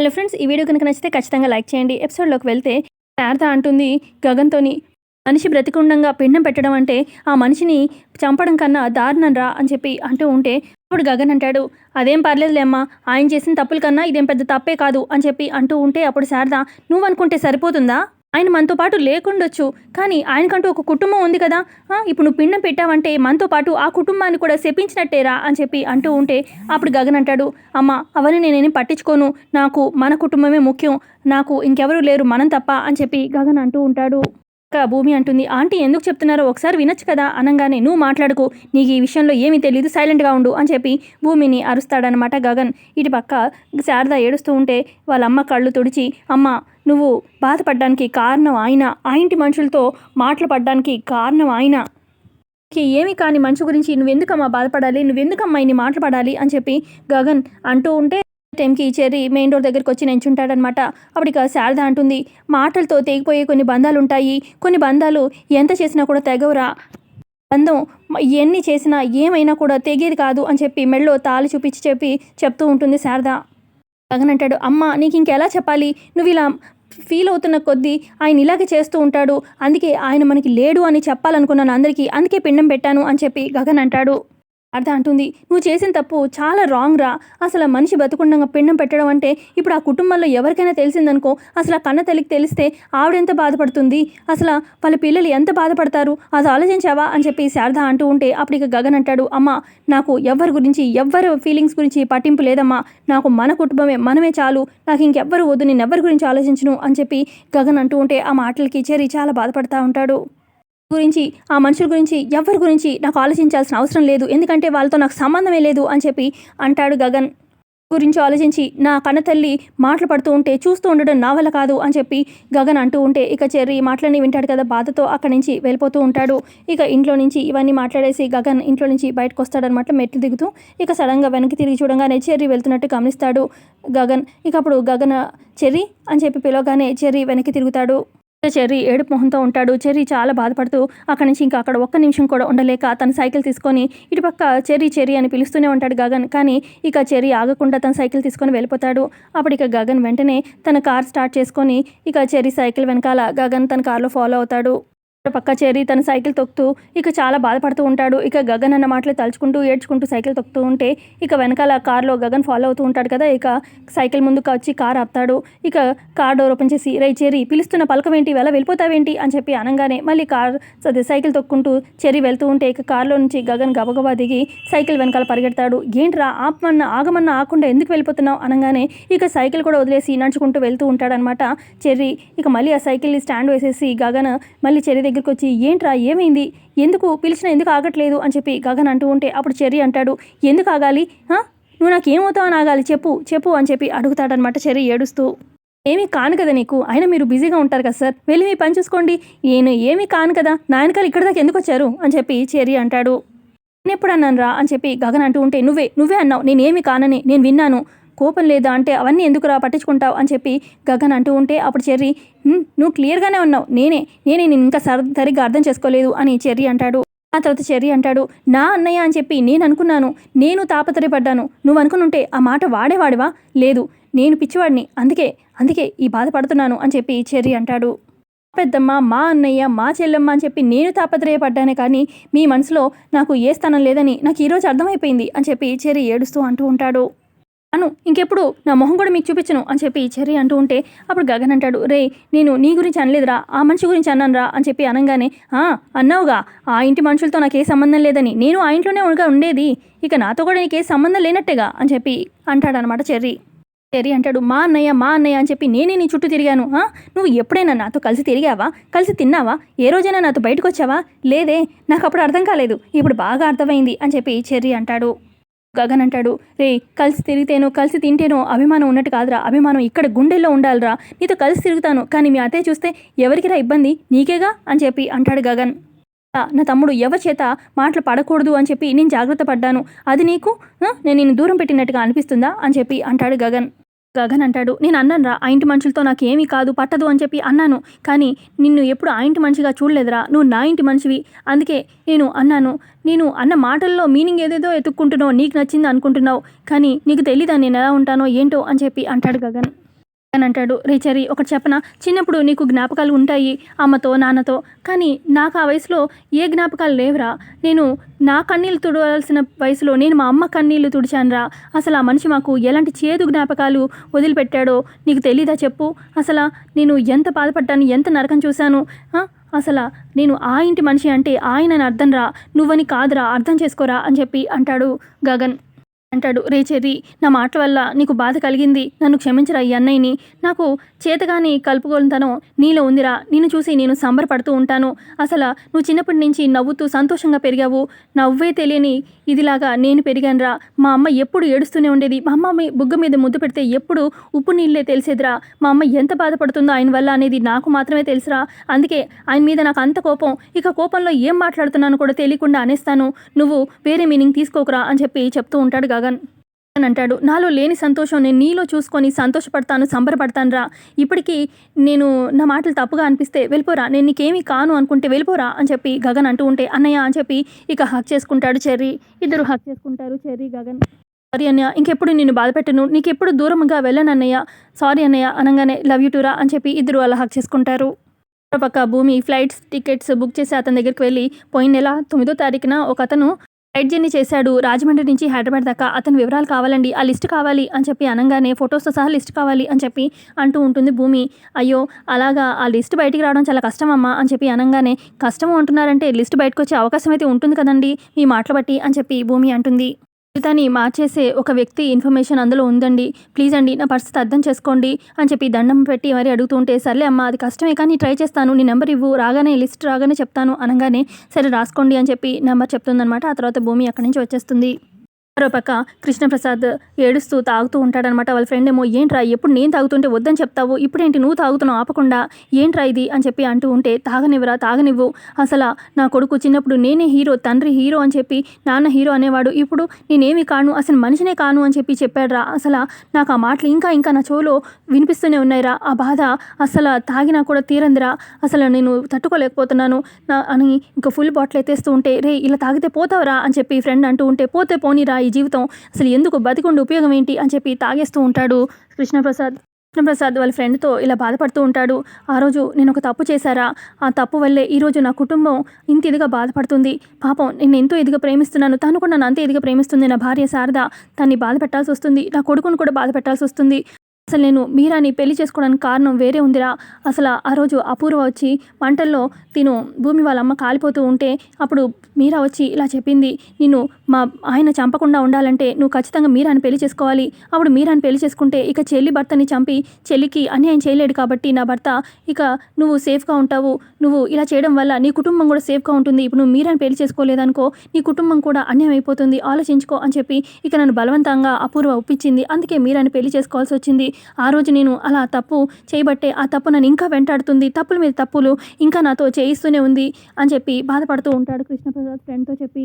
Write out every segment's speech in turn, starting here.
Hello friends ఈ video కనుక నచ్చితే ఖచ్చితంగా లైక్ చేయండి. ఎపిసోడ్లోకి వెళ్తే శారద అంటుంది గగన్తోని మనిషి బ్రతికుండంగా పిండం పెట్టడం అంటే ఆ మనిషిని చంపడం కన్నా దారుణం రా అని చెప్పి అంటూ ఉంటే అప్పుడు గగన్ అంటాడు అదేం పర్లేదులేమ్మా ఆయన చేసిన తప్పుల కన్నా ఇదేం పెద్ద తప్పే కాదు అని చెప్పి అంటూ ఉంటే అప్పుడు శారద నువ్వు అనుకుంటే సరిపోతుందా? ఆయన మనతో పాటు లేకుండొచ్చు. కానీ ఆయనకంటూ ఒక కుటుంబం ఉంది కదా. ఇప్పుడు నువ్వు పిండం పెట్టావంటే మనతో పాటు ఆ కుటుంబాన్ని కూడా శపించినట్టేరా అని చెప్పి అంటూ ఉంటే అప్పుడు గగన్ అంటాడు అమ్మ అవన్నీ నేనేం పట్టించుకోను. నాకు మన కుటుంబమే ముఖ్యం. నాకు ఇంకెవరూ లేరు మనం తప్ప అని చెప్పి గగన్ అంటూ ఉంటాడు. భూమి అంటుంది. ఆంటీ ఎందుకు చెప్తున్నారో ఒకసారి వినొచ్చు కదా? అనగానే నువ్వు మాట్లాడుకో. నీకు ఈ విషయంలో ఏమీ తెలియదు సైలెంట్గా ఉండు అని చెప్పి భూమిని అరుస్తాడనమాట గగన్. ఇటు పక్క శారద ఏడుస్తూ ఉంటే వాళ్ళ అమ్మ కళ్ళు తుడిచి అమ్మ నువ్వు బాధపడడానికి కారణం ఆయన. ఆ ఇంటి మనుషులతో మాటలు పడడానికి కారణం ఆయన. ఏమి కాని మనిషి గురించి నువ్వెందుకమ్మా బాధపడాలి? నువ్వెందుకమ్మా ఇన్ని మాటలు పడాలి? అని చెప్పి గగన్ అంటూ ఉంటే టైంకి చెర్రీ మెయిన్ డోర్ దగ్గరికి వచ్చి నించుంటాడనమాట. అప్పుడు ఇక శారద అంటుంది మాటలతో తెగిపోయే కొన్ని బంధాలు ఉంటాయి కొన్ని బంధాలు ఎంత చేసినా కూడా తెగవురా. బంధం ఎన్ని చేసినా ఏమైనా కూడా తెగేది కాదు అని చెప్పి మెళ్ళో తాళి చూపించి చెప్పి చెప్తూ ఉంటుంది శారద. గగన్ అంటాడు అమ్మ నీకు ఇంకెలా చెప్పాలి? నువ్వు ఇలా ఫీల్ అవుతున్న కొద్దీ ఆయన ఇలాగే చేస్తూ ఉంటాడు. అందుకే ఆయన మనకి లేడు అని చెప్పాలనుకున్నాను అందరికీ. అందుకే పిండం పెట్టాను అని చెప్పి గగన్ అంటాడు. అర్థ అంటుంది. నువ్వు చేసిన తప్పు చాలా రాంగ్ రా. అసలు మనిషి బతుకుండగా పిండం పెట్టడం అంటే ఇప్పుడు ఆ కుటుంబంలో ఎవరికైనా తెలిసిందనుకో అసలు ఆ కన్న తల్లికి తెలిస్తే ఆవిడెంత బాధపడుతుంది? అసలు వాళ్ళ పిల్లలు ఎంత బాధపడతారు? అది ఆలోచించావా? అని చెప్పి శారద అంటూ ఉంటే అప్పుడు ఇక గగన్ అంటాడు అమ్మ నాకు ఎవరి గురించి ఎవ్వరు ఫీలింగ్స్ గురించి పట్టింపు లేదమ్మా. నాకు మన కుటుంబమే మనమే చాలు. నాకు ఇంకెవ్వరు వద్దు నేను ఎవరి గురించి ఆలోచించను? అని చెప్పి గగన్ అంటూ ఉంటే ఆ మాటలకి చేరి చాలా బాధపడతా ఉంటాడు. గురించి ఆ మనుషుల గురించి ఎవరి గురించి నాకు ఆలోచించాల్సిన అవసరం లేదు. ఎందుకంటే వాళ్ళతో నాకు సంబంధమే లేదు అని చెప్పి అంటాడు గగన్. గురించి ఆలోచించి నా కన్నతల్లి మాటలు పడుతూ ఉంటే చూస్తూ ఉండడం నా వల్ల కాదు అని చెప్పి గగన్ అంటూ ఉంటే ఇక చెర్రి మాటలన్నీ వింటాడు కదా బాధతో అక్కడి నుంచి వెళ్ళిపోతూ ఉంటాడు. ఇక ఇంట్లో నుంచి ఇవన్నీ మాట్లాడేసి గగన్ ఇంట్లో నుంచి బయటకు వస్తాడనమాట మెట్లు దిగుతూ. ఇక సడన్గా వెనక్కి తిరిగి చూడంగానే చెర్రి వెళ్తున్నట్టు గమనిస్తాడు గగన్. ఇక అప్పుడు గగన్ చెర్రి అని చెప్పి పిలవగానే చెర్రి వెనక్కి తిరుగుతాడు. చెర్రీ ఏడుపు మొహంతో ఉంటాడు. చెర్రీ చాలా బాధపడుతూ అక్కడి నుంచి ఇంకా అక్కడ ఒక్క నిమిషం కూడా ఉండలేక తన సైకిల్ తీసుకొని ఇటుపక్క చెర్రీ చెర్రీ అని పిలుస్తూనే ఉంటాడు గగన్. కానీ ఇక చెర్రీ ఆగకుండా తన సైకిల్ తీసుకొని వెళ్ళిపోతాడు. అప్పుడు ఇక గగన్ వెంటనే తన కార్ స్టార్ట్ చేసుకొని ఇక చెర్రీ సైకిల్ వెనకాల గగన్ తన కార్లో ఫాలో అవుతాడు. పక్క చేరి తన సైకిల్ తొక్కుతూ ఇక చాలా బాధపడుతూ ఉంటాడు. ఇక గగన్ అన్న మాటలు తలుచుకుంటూ ఏడ్చుకుంటూ సైకిల్ తొక్కుతూ ఉంటే ఇక వెనకాల కార్లో గగన్ ఫాలో అవుతూ ఉంటాడు కదా. ఇక సైకిల్ ముందుకు వచ్చి కార్ ఆపుతాడు. ఇక కార్ డోర్ ఓపెన్ చేసి రై చేరి పిలుస్తున్న పలకమేంటి ఎలా వెళ్ళిపోతావేంటి? అని చెప్పి అనగానే మళ్ళీ కార్ అదే సైకిల్ తొక్కుంటూ చెరి వెళ్తూ ఉంటే ఇక కార్లో నుంచి గగన్ గబగబా దిగి సైకిల్ వెనకాల పరిగెడతాడు. ఏంట్రా ఆపమన్న ఆగమన్న ఆకుండా ఎందుకు వెళ్ళిపోతున్నావు? అనగానే ఇక సైకిల్ కూడా వదిలేసి నడుచుకుంటూ వెళ్తూ ఉంటాడనమాట చెర్రీ. ఇక మళ్ళీ ఆ సైకిల్ని స్టాండ్ వేసేసి గగన్ మళ్ళీ చెర్రీ దగ్గరికి వచ్చి ఏంట్రా ఏమైంది? ఎందుకు? పిలిచినా ఎందుకు ఆగట్లేదు? అని చెప్పి గగన్ అంటూ ఉంటే అప్పుడు చెర్రీ అంటాడు ఎందుకు ఆగాలి? నువ్వు నాకేమవుతావు అని ఆగాలి? చెప్పు చెప్పు అని చెప్పి అడుగుతాడనమాట చెర్రీ ఏడుస్తూ. ఏమీ కాను కదా నీకు. అయినా మీరు బిజీగా ఉంటారు కదా సార్. వెళ్ళి మీ పని చూసుకోండి. నేను ఏమీ కాను కదా. నాయనకాలు ఇక్కడ దాకా ఎందుకు వచ్చారు? అని చెప్పి చెర్రీ అంటాడు. నేను ఎప్పుడు అన్నాను రా అని చెప్పి గగన్ అంటూ ఉంటే నువ్వే నువ్వే అన్నావు. నేనేమి కానని. నేను విన్నాను. కోపం లేదా అంటే అవన్నీ ఎందుకురా పట్టించుకుంటావు అని చెప్పి గగన్ అంటూ ఉంటే అప్పుడు చెర్రీ నువ్వు క్లియర్గానే ఉన్నావు. నేనే నేనే నేను ఇంకా సర్ సరిగ్గా అర్థం చేసుకోలేదు అని చెర్రీ అంటాడు. ఆ తర్వాత చెర్రీ అంటాడు నా అన్నయ్య అని చెప్పి నేను అనుకున్నాను. నేను తాపత్రయపడ్డాను. నువ్వు అనుకునుంటే ఆ మాట వాడేవాడివా? లేదు. నేను పిచ్చివాడిని. అందుకే అందుకే ఈ బాధపడుతున్నాను అని చెప్పి చెర్రీ అంటాడు. పెద్దమ్మ మా అన్నయ్య మా చెల్లెమ్మ అని చెప్పి నేను తాపత్రయపడ్డానే కానీ మీ మనసులో నాకు ఏ స్థానం లేదని నాకు ఈరోజు అర్థమైపోయింది అని చెప్పి చెర్రీ ఏడుస్తూ అంటూ ఉంటాడు. అను ఇంకెప్పుడు? నా మొహం కూడా మీకు చూపించను అని చెప్పి చెర్రీ అంటూ ఉంటే అప్పుడు గగన్ అంటాడు రే నేను నీ గురించి అనలేదురా ఆ మనిషి గురించి అన్నానురా అని చెప్పి అనగానే "ఆ, అన్నావుగా ఆ ఇంటి మనుషులతో నాకు ఏ సంబంధం లేదని నేను ఆ ఇంట్లోనే ఉండగా ఉండేది ఇక నాతో కూడా నీకే సంబంధం లేనట్టేగా అని చెప్పి అంటాడనమాట చెర్రీ. చెర్రీ అంటాడు మా అన్నయ్య మా అన్నయ్య అని చెప్పి నేనే నీ చుట్టూ తిరిగాను ఆ? నువ్వు ఎప్పుడైనా నాతో కలిసి తిరిగావా? కలిసి తిన్నావా? ఏ రోజైనా నాతో బయటకు వచ్చావా లేదే నాకు అప్పుడు అర్థం కాలేదు ఇప్పుడు బాగా అర్థమైంది అని చెప్పి చెర్రీ అంటాడు. గగన్ అంటాడు రే కలిసి తిరిగితేనో కలిసి తింటేనో అభిమానం ఉన్నట్టు కాదురా. అభిమానం ఇక్కడ గుండెల్లో ఉండాలిరా. నీతో కలిసి తిరుగుతాను. కానీ మీ అతే చూస్తే ఎవరికిరా ఇబ్బంది? నీకేగా? అని చెప్పి అంటాడు గగన్. నా తమ్ముడు ఎవరి చేత మాటలు పడకూడదు అని చెప్పి నేను జాగ్రత్త పడ్డాను. అది నీకు? నేను నిన్ను దూరం పెట్టినట్టుగా అనిపిస్తుందా? అని చెప్పి అంటాడు గగన్. గగన్ అంటాడు నేను అన్నాను రా ఆ ఇంటి మనుషులతో నాకు ఏమీ కాదు పట్టదు అని చెప్పి అన్నాను. కానీ నిన్ను ఎప్పుడు ఆ ఇంటి మనిషిగా చూడలేదురా నువ్వు నా ఇంటి మనిషివి. అందుకే నేను అన్నాను నేను అన్న మాటల్లో మీనింగ్ ఏదేదో ఎత్తుక్కుంటున్నావు నీకు నచ్చింది అనుకుంటున్నావు. కానీ నీకు తెలీదా నేను ఎలా ఉంటానో ఏంటో అని చెప్పి అంటాడు గగన్. అని అంటాడు. రేచరి ఒకటి చెప్పన? చిన్నప్పుడు నీకు జ్ఞాపకాలు ఉంటాయి అమ్మతో నాన్నతో. కానీ నాకు ఆ వయసులో ఏ జ్ఞాపకాలు లేవురా. నేను నా కన్నీళ్ళు తుడవాల్సిన వయసులో నేను మా అమ్మ కన్నీళ్ళు తుడిచానురా. అసలు ఆ మనిషి మాకు ఎలాంటి చేదు జ్ఞాపకాలు వదిలిపెట్టాడో నీకు తెలీదా చెప్పు. అసలు నేను ఎంత బాధపడ్డాను ఎంత నరకం చూశాను? అసలు నేను ఆ ఇంటి మనిషి అంటే ఆయన అర్థం రా నువ్వని కాదురా అర్థం చేసుకోరా అని చెప్పి అంటాడు గగన్. అంటాడు. రే చెర్రి నా మాటల వల్ల నీకు బాధ కలిగింది. నన్ను క్షమించరా ఈ అన్నయ్యని. నాకు చేతగాని కలుపుకోలుతనం నీలో ఉందిరా. నిన్ను చూసి నేను సంబరపడుతూ ఉంటాను. అసలు నువ్వు చిన్నప్పటి నుంచి నవ్వుతూ సంతోషంగా పెరిగావు. నవ్వే తెలియని ఇదిలాగా నేను పెరిగానురా. మా అమ్మ ఎప్పుడు ఏడుస్తూనే ఉండేది. మా అమ్మ మీ బుగ్గ మీద ముద్దు పెడితే ఎప్పుడు ఉప్పు నీళ్ళే తెలిసేదిరా. మా అమ్మ ఎంత బాధపడుతుందో ఆయన వల్ల అనేది నాకు మాత్రమే తెలుసురా. అందుకే ఆయన మీద నాకు అంత కోపం. ఇక కోపంలో ఏం మాట్లాడుతున్నాను కూడా తెలియకుండా అనేస్తాను. నువ్వు వేరే మీనింగ్ తీసుకోకురా అని చెప్పి చెప్తూ ఉంటాడు గగన్ అని అంటాడు నాలో లేని సంతోషం నేను నీలో చూసుకొని సంతోషపడతాను సంబరపడతాను రా ఇప్పటికీ నేను నా మాటలు తప్పుగా అనిపిస్తే వెళ్ళిపోరా. నేను నీకేమీ కాను అనుకుంటే వెళ్ళిపోరా అని చెప్పి గగన్ అంటూ ఉంటే అన్నయ్య అని చెప్పి ఇక హక్ చేసుకుంటాడు చెర్రీ. ఇద్దరు హక్ చేసుకుంటారు చెర్రీ గగన్. సారీ అన్నయ్య ఇంకెప్పుడు నిన్ను బాధపెట్టను నీకెప్పుడు దూరంగా వెళ్ళను అన్నయ్య. సారీ అన్నయ్య అనగానే లవ్ యూ టూరా అని చెప్పి ఇద్దరు అలా హక్ చేసుకుంటారు. పక్క భూమి ఫ్లైట్స్ టికెట్స్ బుక్ చేసి అతని దగ్గరికి వెళ్ళి పోయిన నెల తొమ్మిదో తారీఖున ఒక అతను ఫ్లైట్ జర్నీ చేశాడు. రాజమండ్రి నుంచి హైదరాబాద్ దాకా అతని వివరాలు కావాలండి. ఆ లిస్ట్ కావాలి అని చెప్పి అనగానే ఫొటోస్తో సహా లిస్ట్ కావాలి అని చెప్పి అంటూ ఉంటుంది భూమి. అయ్యో అలాగా ఆ లిస్ట్ బయటికి రావడం చాలా కష్టం అమ్మా అని చెప్పి అనగానే కష్టం అంటున్నారంటే లిస్ట్ బయటకు వచ్చే అవకాశం అయితే ఉంటుంది కదండి మీ మాటలు బట్టి అని చెప్పి భూమి అంటుంది. జీవితాన్ని మార్చేసే ఒక వ్యక్తి ఇన్ఫర్మేషన్ అందులో ఉందండి. ప్లీజ్ అండి నా పరిస్థితి అర్థం చేసుకోండి అని చెప్పి దండం పెట్టి మరీ అడుగుతుంటే సర్లే అమ్మా అది కష్టమే కానీ ట్రై చేస్తాను. నీ నెంబర్ ఇవ్వు రాగానే లిస్ట్ రాగానే చెప్తాను అనగానే సరే రాసుకోండి అని చెప్పి నెంబర్ చెప్తుందనమాట ఆ తర్వాత భూమి అక్కడి నుంచి వచ్చేస్తుంది. మరోపక్క కృష్ణప్రసాద్ ఏడుస్తూ తాగుతూ ఉంటాడనమాట వాళ్ళ ఫ్రెండ్ ఏమో ఏంట్రా ఎప్పుడు నేను తాగుతుంటే వద్దని చెప్తావు? ఇప్పుడేంటి నువ్వు తాగుతున్నావు? ఆపకుండా? ఏంట్రా ఇది? అని చెప్పి అంటూ ఉంటే తాగనివ్వరా తాగనివ్వు. అసలు నా కొడుకు చిన్నప్పుడు నేనే హీరో తండ్రి హీరో అని చెప్పి నాన్న హీరో అనేవాడు. ఇప్పుడు నేనేమి కాను అసలు మనిషినే కాను అని చెప్పి చెప్పాడురా. అసలు నాకు ఆ మాటలు ఇంకా ఇంకా నా చెవులో వినిపిస్తూనే ఉన్నాయిరా. ఆ బాధ అసలు తాగినా కూడా తీరందిరా. అసలు నేను తట్టుకోలేకపోతున్నాను. నా అని ఇంకా ఫుల్ బాటిల్ ఎత్తేస్తూ ఉంటే రే ఇలా తాగితే పోతావురా? అని చెప్పి ఫ్రెండ్ అంటూ ఉంటే పోతే పోనీరా ఈ జీవితం అసలు ఎందుకు బతికుండి ఉపయోగం ఏంటి అని చెప్పి తాగేస్తూ ఉంటాడు కృష్ణప్రసాద్. కృష్ణప్రసాద్ వాళ్ళ ఫ్రెండ్తో ఇలా బాధపడుతూ ఉంటాడు. ఆ రోజు నేను ఒక తప్పు చేశారా? ఆ తప్పు వల్లే ఈరోజు నా కుటుంబం ఇంత ఇదిగా బాధపడుతుంది. పాపం నేను ఎంతో ఇదిగా ప్రేమిస్తున్నాను. తను కూడా నన్ను అంతే ఇదిగా ప్రేమిస్తుంది నా భార్య శారద. తన్ని బాధ పెట్టాల్సి వస్తుంది. నా కొడుకును కూడా బాధ పెట్టాల్సి వస్తుంది. అసలు నేను మీరాని పెళ్ళి చేసుకోవడానికి కారణం వేరే ఉందిరా. అసలు ఆ రోజు అపూర్వ వచ్చి వంటల్లో తిను భూమి వాళ్ళ అమ్మ కాలిపోతూ ఉంటే అప్పుడు మీరా వచ్చి ఇలా చెప్పింది నిన్ను మా ఆయన చంపకుండా ఉండాలంటే నువ్వు ఖచ్చితంగా మీరాని పెళ్ళి చేసుకోవాలి. అప్పుడు మీరాని పెళ్ళి చేసుకుంటే ఇక చెల్లి భర్తని చంపి చెల్లికి అన్యాయం చేయలేడు కాబట్టి నా భర్త ఇక నువ్వు సేఫ్గా ఉంటావు. నువ్వు ఇలా చేయడం వల్ల నీ కుటుంబం కూడా సేఫ్గా ఉంటుంది. ఇప్పుడు నువ్వు మీరాని పెళ్ళి చేసుకోలేదనుకో నీ కుటుంబం కూడా అన్యాయం అయిపోతుంది. ఆలోచించుకో అని చెప్పి ఇక నన్ను బలవంతంగా అపూర్వ ఒప్పించింది. అందుకే మీరాని పెళ్ళి చేసుకోవాల్సి వచ్చింది. ఆ రోజు నేను అలా తప్పు చేయబట్టే ఆ తప్పు నన్ను ఇంకా వెంటాడుతుంది తప్పుల మీద తప్పులు ఇంకా నాతో చేయిస్తూనే ఉంది అని చెప్పి బాధపడుతూ ఉంటాడు కృష్ణప్రసాద్ ఫ్రెండ్తో చెప్పి.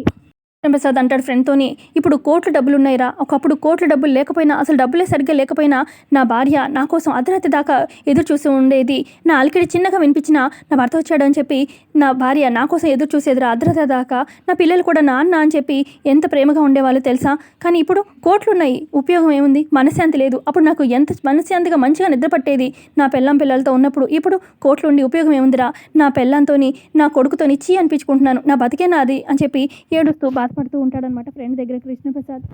కృష్ణప్రసాద్ అంటాడు ఫ్రెండ్తోని ఇప్పుడు కోట్లు డబ్బులు ఉన్నాయిరా ఒకప్పుడు కోట్లు డబ్బులు లేకపోయినా అసలు డబ్బులే సరిగ్గా లేకపోయినా నా భార్య నా కోసం అర్ధరాత్రి దాకా ఎదురు చూసి ఉండేది. నా అలికిడి చిన్నగా వినిపించినా నా భర్త అని చెప్పి నా భార్య నా కోసం ఎదురు చూసేదిరా అర్ధరాత్రి దాకా. నా పిల్లలు కూడా నాన్న అని చెప్పి ఎంత ప్రేమగా ఉండేవాళ్ళు తెలుసా? కానీ ఇప్పుడు కోట్లు ఉన్నాయి ఉపయోగం ఏముంది? మనశ్శాంతి లేదు. అప్పుడు నాకు ఎంత మనశ్శాంతిగా మంచిగా నిద్రపట్టేది నా పెళ్ళం పిల్లలతో ఉన్నప్పుడు ఇప్పుడు కోట్లు ఉండి ఉపయోగం ఏముందిరా? నా పెళ్ళంతోని నా కొడుకుతోని చీ అనిపించుకుంటున్నాను. నా బతికే నాది అని చెప్పి ఏడుస్తూ పడుతూ ఉంటాడనమాట ఫ్రెండ్ దగ్గర కృష్ణప్రసాద్.